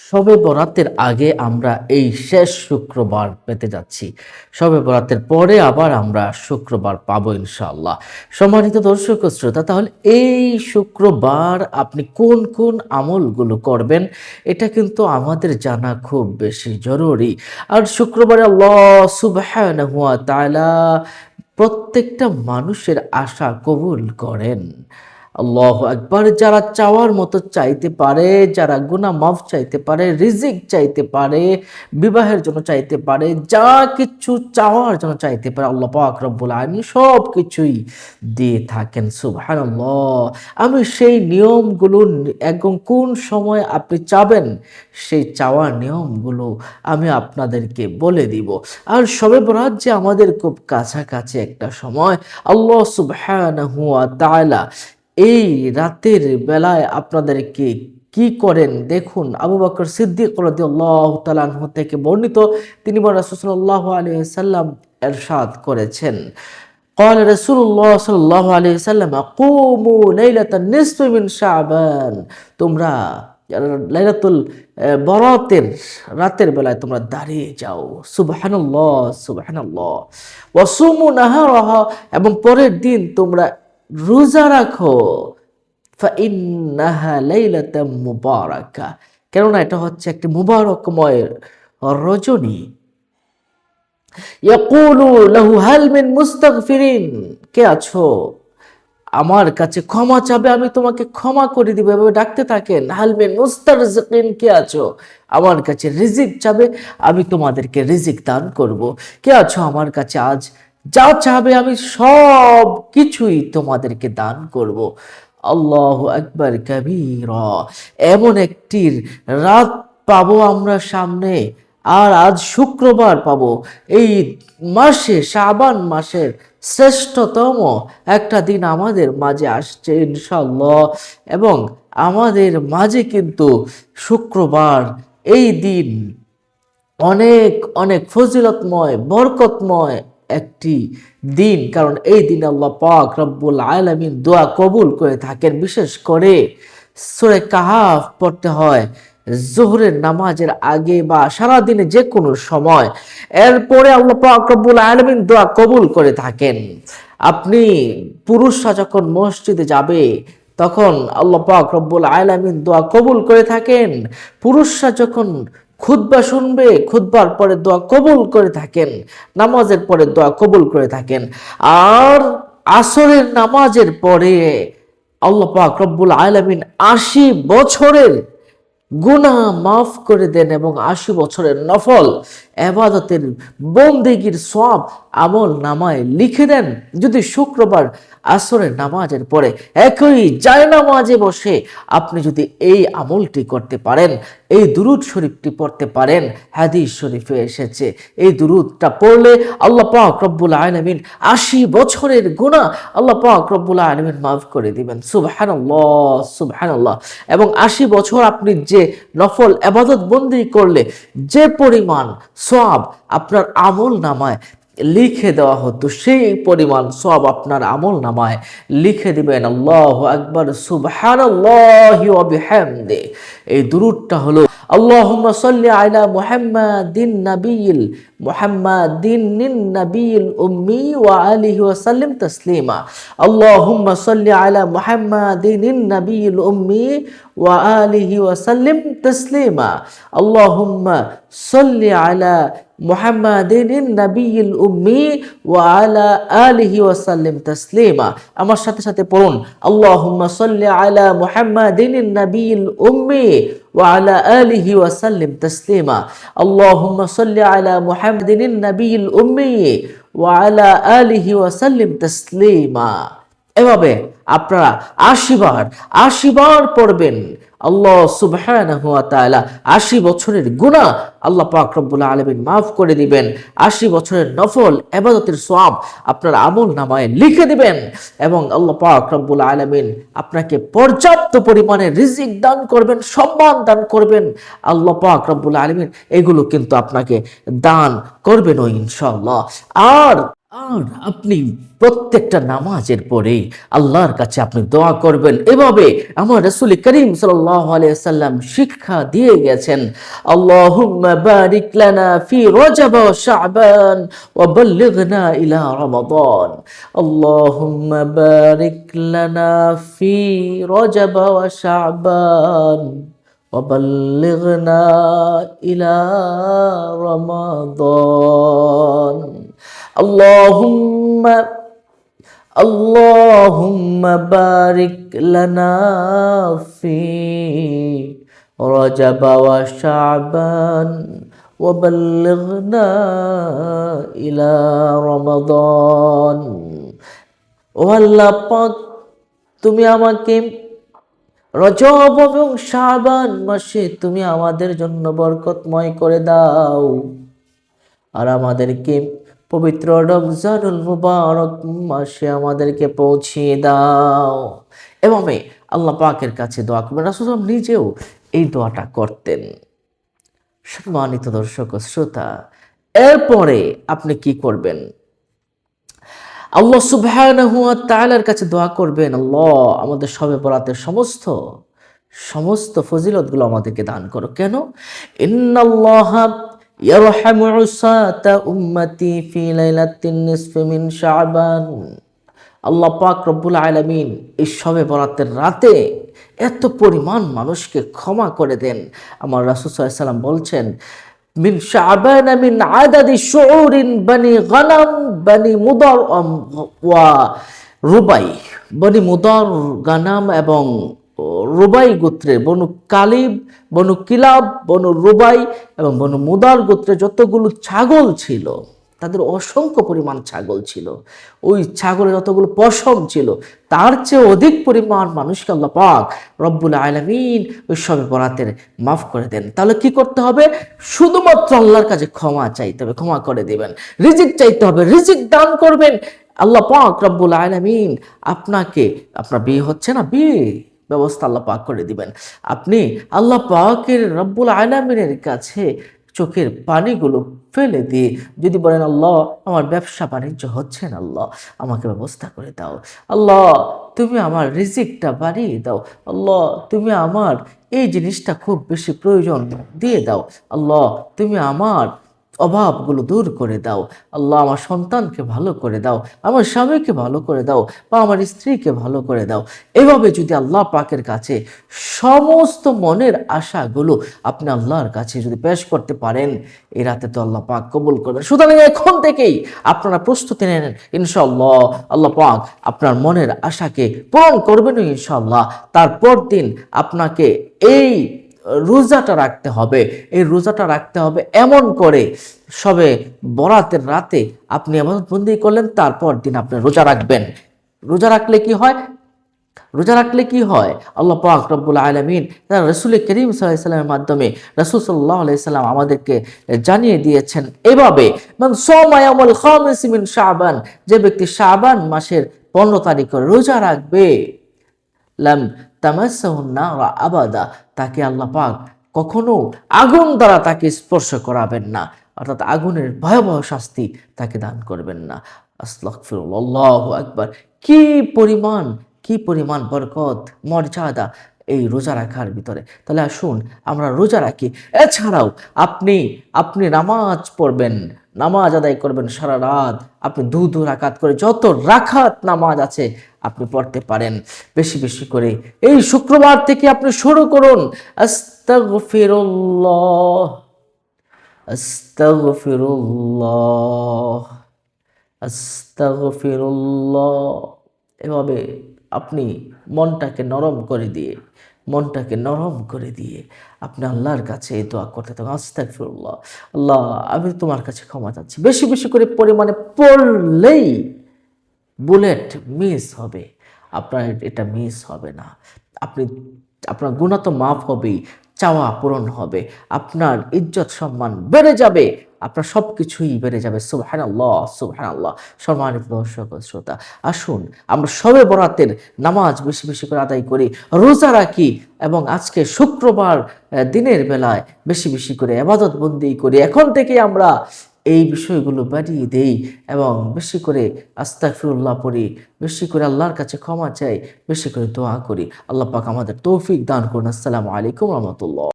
শবে বরাতের আগে আমরা এই শেষ শুক্রবার পেতে যাচ্ছি। শবে বরাতের পরে আবার আমরা শুক্রবার পাবো ইনশাআল্লাহ। সম্মানিত দর্শক শ্রোতা, তাহলে এই শুক্রবার আপনি কোন কোন আমলগুলো করবেন, এটা কিন্তু আমাদের জানা খুব বেশি জরুরি। আর শুক্রবারে আল্লাহ তাআলা প্রত্যেকটা মানুষের আশা কবুল করেন। আল্লাহ একবার যারা চাওয়ার মতো চাইতে পারে, যারা গুনাহ মাফ চাইতে পারে, রিজিক চাইতে পারে, বিবাহের জন্য চাইতে পারে, যা কিছু চাওয়ার জন্য চাইতে পারে, আল্লাহ পাক রব্বুল আলামিন সব কিছুই দিয়ে থাকেন, সুবহানাল্লাহ। আমি সেই নিয়মগুলো একদম কোন সময় আপনি চাবেন, সেই চাওয়ার নিয়মগুলো আমি আপনাদেরকে বলে দিব। আর সবে বরাত যে আমাদের খুব কাছাকাছি একটা সময়, আল্লাহ সুবহানাহু হুয়া তাআলা এই রাতের বেলায় আপনাদেরকে কি করেন দেখুন আবু বকর সিদ্দিক রাদিয়াল্লাহু তাআলা আনহু থেকে বর্ণিত তিনি বলেন রাসূল সাল্লাল্লাহু আলাইহি সাল্লাম ইরশাদ করেছেন قال رسول الله صلى الله عليه وسلم قوموا ليلة النصف من شعبان তোমরা লাইলাতুল আহ, বরাতের রাতের বেলায় তোমরা দাঁড়িয়ে যাও সুবহানাল্লাহ সুবহানাল্লাহ ওয়াসুমু নাহারাহা এবং পরের দিন তোমরা রোজা রাখো। কেননা এটা হচ্ছে একটি মুবারকময় রজনী। কে আছো? আমার কাছে ক্ষমা চাবে, আমি তোমাকে ক্ষমা করে দিব। এভাবে ডাকতে থাকেন হালমিন মুস্তারজিকিন কে আছো? আমার কাছে রিজিক চাবে, আমি তোমাদেরকে রিজিক দান করব। কে আছো আমার কাছে আজ যা চাবে আমি সব কিছুই তোমাদেরকে দান করব। আল্লাহ আকবার কবির। এমন একটি রাত পাবো আমরা সামনে, আর আজ শুক্রবার পাবো। এই মাসে, শাবান মাসের শ্রেষ্ঠতম একটা দিন আমাদের মাঝে আসছে ইনশাল্লাহ এবং আমাদের মাঝে কিন্তু শুক্রবার। এই দিন অনেক অনেক ফজিলতময়, বরকতময় একটি দিন। কারণ এই দিন আল্লাহ পাক রব্বুল আলামিন দোয়া কবুল করে থাকেন, বিশেষ করে সূরা কাহাফ পড়তে হয় জোহরের নামাজের আগে বা সারা দিনে যে কোনো সময়। এরপরে আল্লাহ পাক রব্বুল আলামিন দোয়া কবুল করে থাকেন। আপনি পুরুষরা যখন মসজিদে যাবে, তখন আল্লাহ পাক রব্বুল আলামিন দোয়া কবুল করে থাকেন। পুরুষরা যখন খুতবা শুনবে খুদ্বার পরে দোয়া কবুল করে থাকেন, নামাজের পরে দোয়া কবুল করে থাকেন। আর আসরের নামাজের পরে আল্লাহ পাক রব্বুল আলমিন আশি বছরের গুনাহ মাফ করে দেন এবং আশি বছরের নফল এবাদতের বন্দেগীর সব আমল নামায় লিখে দেন। যদি শুক্রবার আসরের নামাজের পরে একই যায় নামাজে বসে আপনি যদি এই আমলটি করতে পারেন, এই দুরুদ শরীফটি পড়তে পারেন, হাদিস শরীফে এসেছে। এই দুরুদটা পড়লে আল্লাহ পাক রব্বুল আলমিন আশি বছরের গুণা আল্লাহ পাক রব্বুল আলমিন মাফ করে দিবেন। সুবহানাল্লাহ সুবহানাল্লাহ। এবং আশি বছর আপনি যে নফল আবাদত বন্দি করলে, যে পরিমাণ সব আপনার আমল নামায় লিখে দেওয়া হতো। সেই পরিমাণ সব আপনার আমল নামায় লিখে দিবেন, আল্লাহ একবার সুবহান এই দুরুদটা হলো اللهم صل على محمد النبي محمد النبي الأمي وآله وسلم تسليما. اللهم صل على محمد النبي الأمي وآله وسلم تسليما. اللهم صل على মোহাম্মাদিন নবীল উম্মি ওয়া আলা আলিহি ওয়াসাল্লিম তাসলিমা আমার সাথে সাথে পড়ুন আল্লাহুম্মা সাল্লি আলা মুহাম্মাদিন নবীল উম্মি ওয়া আলা আলিহি ওয়াসাল্লিম তাসলিমা আল্লাহুম্মা সাল্লি আলা মুহাম্মাদিন নবীল উম্মি ওয়া আলা আলিহি ওয়াসাল্লিম তাসলিমা এভাবে আপনারা আশিবার আশিবার পড়বেন। আল্লাহ সুবহানাহু ওয়া আশি বছরের গুনাহ আল্লাহ পাক রব্বুল আলামিন মাফ করে দিবেন। আশি বছরের নফল, এবাদতের সওয়াব আপনার আমল নামায় লিখে দিবেন এবং আল্লাহ পাক রব্বুল আলামিন আপনাকে পর্যাপ্ত পরিমাণে রিজিক দান করবেন, সম্মান দান করবেন। আল্লাহ পাক রব্বুল আলামিন এগুলো কিন্তু আপনাকে দান করবেন ও ইনশাআল্লাহ। আর আর আপনি প্রত্যেকটা নামাজের পরে আল্লাহর কাছে আপনি দোয়া করবেন। এভাবে আমার রসুল করিম সাল্লাম শিক্ষা দিয়ে গেছেন, আল্লাহুম্মা বারিক লানা ফি রজব ওয়া শাবান ওয়া বাল্লিগনা ইলা রমাদান। আল্লাহ বারিকলানা ফি রজব ওয়া শাবান ওয়া বাল্লিগনা ইলা রমাদান। اللهم اللهم بارك لنا في رجب وشعبان وبلغنا إلى رمضان ও আল্লাহ পাক তুমি আমাকে রজব এবং শাবান মাসে তুমি আমাদের জন্য বরকতময় করে দাও আর আমাদেরকে পবিত্র রমজানুল মুবারক, মাসে আমাদেরকে পৌঁছিয়ে দাও। এভাবে আল্লাহ পাকের কাছে দোয়া করবেন রাসুল নিজেও এই দোয়াটা করতেন। সম্মানিত দর্শক শ্রোতা, এরপরে আপনি কি করবেন? আল্লাহ সুবহানাহু ওয়া তাআলার কাছে দোয়া করবেন, আল্লাহ আমাদের সবে বরাতের সমস্ত সমস্ত ফজিলতগুলো আমাদেরকে দান করো। কেন? ইন্নাল্লাহা ইয়ারহামু উসাতা উম্মতি ফি লাইলাতিন নিসফি মিন শাবান আল্লাহ পাক রব্বুল আলামিন এই সবে বরাতের রাতে এত পরিমাণ মানুষকে ক্ষমা করে দেন আমার রাসূল সাল্লাল্লাহু আলাইহি সাল্লাম বলছেন من شعبان من عدد شعور بني غنم بني مضر রুবাই বনি মুদর গানাম এবং রুবাই গোত্রের বনু কালিব, বনু কিলাব, বনু রুবাই এবং বনু মুদার গোত্রে যতগুলো ছাগল ছিল, তাদের অসংখ্য পরিমাণ ছাগল ছিল। ওই ছাগলের যতগুলো পশম ছিল, তার চেয়ে অধিক পরিমাণ মানুষকে আল্লাহ পাক রব্বুল আলমিন ওই সবে বরাতের মাফ করে দেন। তাহলে কি করতে হবে? শুধুমাত্র আল্লাহর কাছে ক্ষমা চাইতে হবে, ক্ষমা করে দিবেন। রিজিক চাইতে হবে, রিজিক দান করবেন। আল্লাহ পাক রব্বুল আলমিন আপনাকে, আপনার বিয়ে হচ্ছে না? বিয়ে। ব্যবস্থা আল্লাহ পাক করে দিবেন। আপনি আল্লাহ পাকের রব্বুল আলমিনের কাছে চোখের পানিগুলো ফেলে দিয়ে যদি বলেন, আল্লাহ, আমার ব্যবসা বাণিজ্য হচ্ছে না, আল্লাহ, আমাকে ব্যবস্থা করে দাও। আল্লাহ, তুমি আমার রিজিকটা বাড়িয়ে দাও। আল্লাহ, তুমি আমার এই জিনিসটা খুব বেশি প্রয়োজন দিয়ে দাও। আল্লাহ, তুমি আমার অভাবগুলো দূর করে দাও। আল্লাহ আমার সন্তানকে ভালো করে দাও, আমার স্বামীকে ভালো করে দাও বা আমার স্ত্রীকে ভালো করে দাও। এভাবে যদি আল্লাহ পাকের কাছে সমস্ত মনের আশাগুলো আপনি আল্লাহর কাছে যদি পেশ করতে পারেন এই রাতে তো আল্লাহ পাক কবুল করবেন। সুতরাং এখন থেকেই আপনারা প্রস্তুতি নেন ইনশাল্লাহ আল্লাহ পাক আপনার মনের আশাকে পূরণ করবেন ইনশাল্লাহ তারপর দিন আপনাকে এই রোজাটা রাখতে হবে। এই রোজাটা রাখতে হবে এমন করে সবে বরাতের রাতে আপনি বন্দি করলেন, তারপর দিন আপনি রোজা রাখবেন। রোজা রাখলে কি হয়? রোজা রাখলে কি হয়? আল্লাহ পাক রব্বুল আলমিন রসুল করিম সাল্লামের মাধ্যমে রসুল সাল্লাহ সাল্লাম আমাদেরকে জানিয়ে দিয়েছেন এভাবে মানে সোমায়ামুল খামিসিমিন শাবান যে ব্যক্তি শাবান মাসের পনেরো তারিখ রোজা রাখবে। লাম তামাসাহুন্না আবাদা, তাকে আল্লাহ পাক কখনো আগুন দ্বারা তাকে স্পর্শ করাবেন না, অর্থাৎ আগুনের ভয়াবহ শাস্তি তাকে দান করবেন না। আল্লাহ একবার কি পরিমাণ কি পরিমাণ বরকত, মর্যাদা এই রোজা রাখার ভিতরে। তাহলে আসুন আমরা রোজা রাখি। এছাড়াও আপনি আপনি নামাজ পড়বেন, নামাজ আদায় করবেন সারা রাত। আপনি দু দু রাকাত করে যত রাখাত নামাজ আছে আপনি পড়তে পারেন। বেশি বেশি করে এই শুক্রবার থেকে আপনি শুরু করুন। এভাবে আপনি মনটাকে নরম করে দিয়ে, মনটাকে নরম করে দিয়ে আপনি আল্লাহর কাছে এই দোয়া করতে থাকুন। আস্তাগফিরুল্লাহ। আল্লাহ, আমি তোমার কাছে ক্ষমা চাচ্ছি। বেশি বেশি করে পরিমাণে পড়লেই বুলেট মিস হবে। আপনার এটা মিস হবে না। আপনি, আপনার গুণা তো মাফ হবেই, চাওয়া পূরণ হবে। আপনার ইজ্জত সম্মান বেড়ে যাবে। আপনার সব কিছুই বেড়ে যাবে। সুবহান আল্লাহ সুবহান আল্লাহ সম্মানিত দর্শক শ্রোতা, আসুন আমরা সবে বরাতের নামাজ বেশি বেশি করে আদায় করি, রোজা রাখি এবং আজকে শুক্রবার দিনের বেলায় বেশি বেশি করে আবাদত বন্দি করি। এখন থেকে আমরা এই বিষয়গুলো বাড়িয়ে দেই এবং বেশি করে আস্তাফিউল্লাহ পড়ি, বেশি করে আল্লাহর কাছে ক্ষমা চাই, বেশি করে দোয়া করি। আল্লাহ পাক আমাদের তৌফিক দান করুন। আসসালামু আলাইকুম রহমতুল্লাহ।